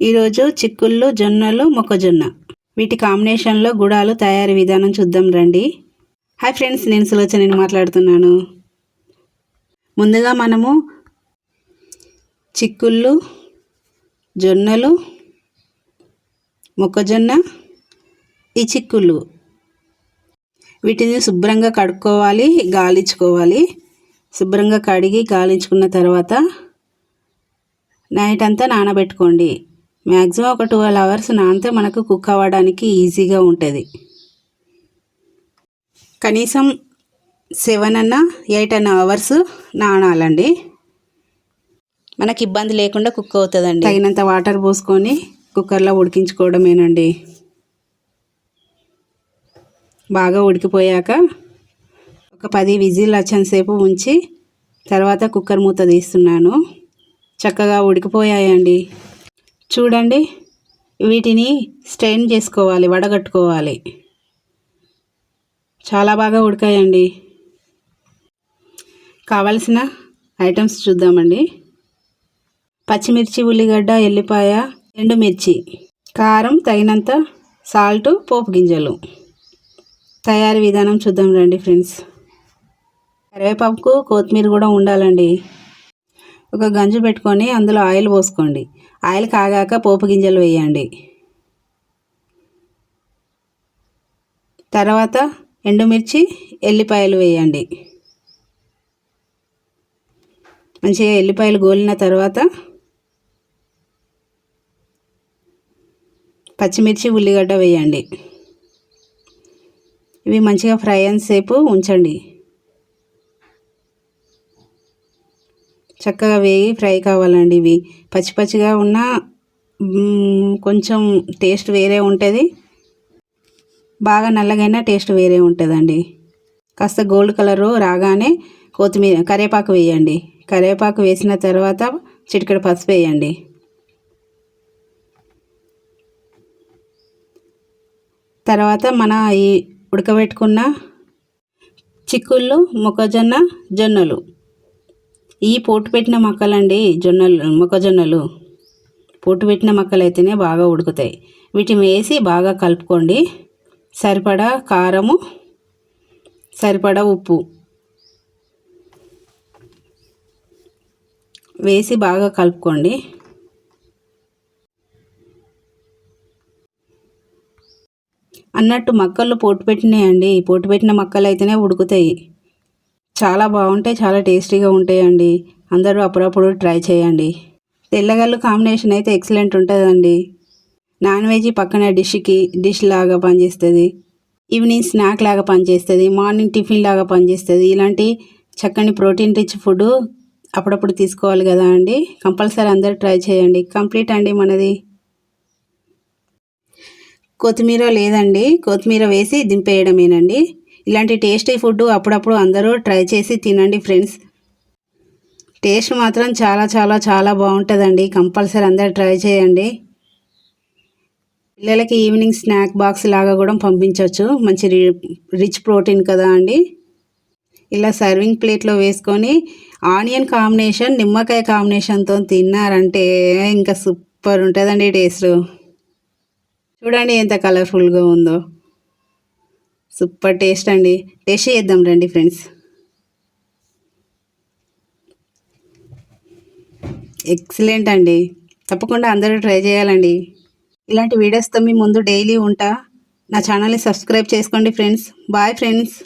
ఈరోజు చిక్కుళ్ళు జొన్నలు మొక్కజొన్న. వీటి కాంబినేషన్లో గుడాలు తయారీ విధానం చూద్దాం రండి. హాయ్ ఫ్రెండ్స్ నేను సులోచనని మాట్లాడుతున్నాను. ముందుగా మనము చిక్కుళ్ళు జొన్నలు మొక్కజొన్న ఈ చిక్కుళ్ళు. వీటిని శుభ్రంగా కడుక్కోవాలి గాలించుకోవాలి. శుభ్రంగా కడిగి గాలించుకున్న తర్వాత నైట్ అంతా నానబెట్టుకోండి. మ్యాక్సిమం ఒక ట్వెల్వ్ అవర్స్ నానితే మనకు కుక్ అవ్వడానికి ఈజీగా ఉంటుంది. కనీసం సెవెన్ అన్న ఎయిట్ అన్న అవర్స్ నానాలండి. మనకి ఇబ్బంది లేకుండా కుక్ అవుతుందండి. తగినంత వాటర్ పోసుకొని కుక్కర్లో ఉడికించుకోవడమేనండి. బాగా ఉడికిపోయాక ఒక పది విజిల్ వచ్చేసేపు ఉంచి తర్వాత కుక్కర్ మూత తీస్తున్నాను. చక్కగా ఉడికిపోయాయండి. చూడండి. వీటిని స్ట్రెయిన్ చేసుకోవాలి వడగట్టుకోవాలి. చాలా బాగా ఉడికాయండి. కావలసిన ఐటమ్స్ చూద్దామండి. పచ్చిమిర్చి ఉల్లిగడ్డ ఎల్లిపాయ ఎండుమిర్చి కారం తగినంత సాల్ట్ పోపు గింజలు. తయారీ విధానం చూద్దాం రండి ఫ్రెండ్స్. కరివేపాకు కొత్తిమీర కూడా ఉండాలండి. ఒక గంజు పెట్టుకొని అందులో ఆయిల్ పోసుకోండి. ఆయిల్ కాగాక పోపు గింజలు వేయండి. తర్వాత ఎండుమిర్చి ఎల్లిపాయలు వేయండి. మంచిగా ఎల్లిపాయలు గోలిన తర్వాత పచ్చిమిర్చి ఉల్లిగడ్డ వేయండి. ఇవి మంచిగా ఫ్రై సేపు ఉంచండి. చక్కగా వేగి ఫ్రై కావాలండి ఇవి. పచ్చి పచ్చిగా ఉన్న కొంచెం టేస్ట్ వేరే ఉంటుంది. బాగా నల్లగైనా టేస్ట్ వేరే ఉంటుందండి. కాస్త గోల్డ్ కలరు రాగానే కొత్తిమీర కరివేపాకు వేయండి. కరివేపాకు వేసిన తర్వాత చిటికెడు పసుపు వేయండి. తర్వాత మన ఈ ఉడకబెట్టుకున్న చిక్కుళ్ళు మొక్కజొన్న జొన్నలు. ఈ పోటు పెట్టిన మొక్కలండి జొన్నలు మొక్కజొన్నలు. పోటు పెట్టిన మొక్కలు అయితేనే బాగా ఉడుకుతాయి. వీటిని వేసి బాగా కలుపుకోండి. సరిపడా కారము సరిపడా ఉప్పు వేసి బాగా కలుపుకోండి. అన్నట్టు మొక్కలు పోటు పెట్టినాయండి. పోటు పెట్టిన మొక్కలు అయితేనే ఉడుకుతాయి. చాలా బాగుంటాయి చాలా టేస్టీగా ఉంటాయండి. అందరూ అప్పుడప్పుడు ట్రై చేయండి. తెల్లగల్లు కాంబినేషన్ అయితే ఎక్సలెంట్ ఉంటుందండి. నాన్ వెజ్ పక్కన డిష్కి డిష్ లాగా పనిచేస్తుంది. ఈవినింగ్ స్నాక్ లాగా పనిచేస్తుంది మార్నింగ్ టిఫిన్ లాగా పనిచేస్తుంది. ఇలాంటి చక్కని ప్రోటీన్ రిచ్ ఫుడ్ అప్పుడప్పుడు తీసుకోవాలి కదా అండి. కంపల్సరీ అందరూ ట్రై చేయండి. కంప్లీట్ అండి మనది. కొత్తిమీర లేదండి. కొత్తిమీర వేసి దింపేయడమేనండి. ఇలాంటి టేస్టీ ఫుడ్ అప్పుడప్పుడు అందరూ ట్రై చేసి తినండి ఫ్రెండ్స్. టేస్ట్ మాత్రం చాలా చాలా చాలా బాగుంటుందండి. కంపల్సరీ అందరు ట్రై చేయండి. పిల్లలకి ఈవినింగ్ స్నాక్ బాక్స్ లాగా కూడా పంపించవచ్చు మంచి రిచ్ ప్రోటీన్ కదా అండి. ఇలా సర్వింగ్ ప్లేట్లో వేసుకొని ఆనియన్ కాంబినేషన్ నిమ్మకాయ కాంబినేషన్తో తిన్నారంటే ఇంకా సూపర్ ఉంటుందండి టేస్ట్. చూడండి ఎంత కలర్ఫుల్గా ఉందో. సూపర్ టేస్ట్ అండి. టేస్ట్ చేద్దాం రండి ఫ్రెండ్స్. ఎక్సలెంట్ అండి. తప్పకుండా అందరూ ట్రై చేయాలండి. ఇలాంటి వీడియోస్తో మీ ముందు డైలీ ఉంటా. నా ఛానల్ని సబ్స్క్రైబ్ చేసుకోండి ఫ్రెండ్స్. Bye friends